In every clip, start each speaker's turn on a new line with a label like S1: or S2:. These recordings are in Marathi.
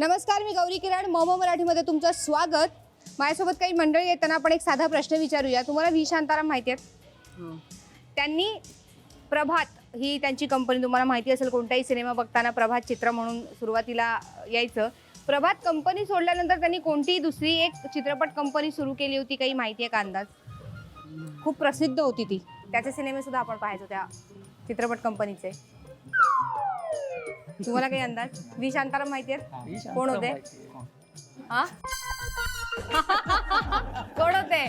S1: नमस्कार मी गौरी किरण. मोमो मराठीमध्ये तुमचं स्वागत. माझ्यासोबत काही मंडळी येताना आपण एक साधा प्रश्न विचारूया. तुम्हाला व्ही शांताराम माहिती आहेत? त्यांनी प्रभात ही त्यांची कंपनी तुम्हाला माहिती असेल कोणताही सिनेमा बघताना प्रभात चित्र म्हणून सुरुवातीला यायचं. प्रभात कंपनी सोडल्यानंतर त्यांनी कोणती दुसरी एक चित्रपट कंपनी सुरू केली होती काही माहिती आहे का अंदाज? खूप प्रसिद्ध होती ती. त्याचे सिनेमे सुद्धा आपण पाहायचो त्या चित्रपट कंपनीचे तुम्हाला काही अंदाज? व्ही शांताराम माहिती आहेत कोण होते? हा? कोण होते?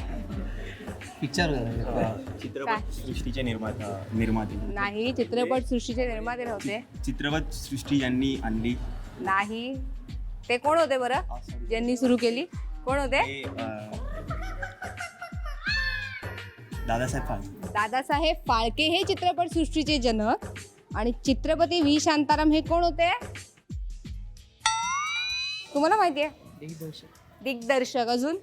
S2: पिक्चर
S3: चित्रपट सृष्टीचे निर्माता निर्माते.
S1: नाही चित्रपट सृष्टीचे निर्माते होते
S3: चित्रपट सृष्टी यांनी आणली.
S1: नाही. ते कोण होते बरं? ज्यांनी सुरू केली. कोण होते?
S3: दादासाहेब फाळके.
S1: दादासाहेब फाळके हे चित्रपट सृष्टीचे जनक. आणि चित्रपती व्ही. शांताराम हे कोण होते? तुम्हाला माहिती आहे दिग्दर्शक. अजून?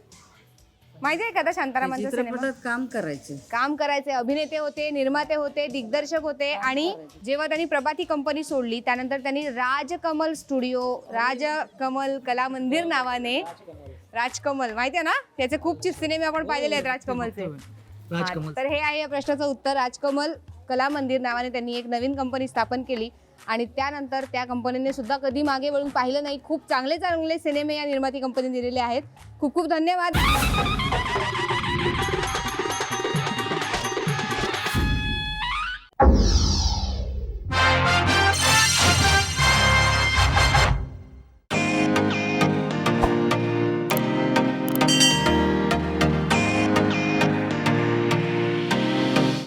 S1: माहिती आहे का शांतारामांचा सिनेमा?
S4: काम करायचे.
S1: काम करायचे. अभिनेते होते निर्माते होते दिग्दर्शक होते आणि जेव्हा त्यांनी प्रभाती कंपनी सोडली त्यानंतर त्यांनी राजकमल स्टुडिओ राजकमल कला मंदिर नावाने राजकमल माहिती आहे ना? त्याचे खूप सिनेमे आपण पाहिलेले आहेत राजकमलचे. हा, तर हे आहे या प्रश्नाचं उत्तर. राजकमल कला मंदिर नावाने त्यांनी एक नवीन कंपनी स्थापन केली. आणि त्यानंतर त्या कंपनीने सुद्धा कधी मागे वळून पाहिलं नाही. खूप चांगले चांगले सिनेमे या निर्माती कंपनी दिलेले आहेत. खूप खूप धन्यवाद.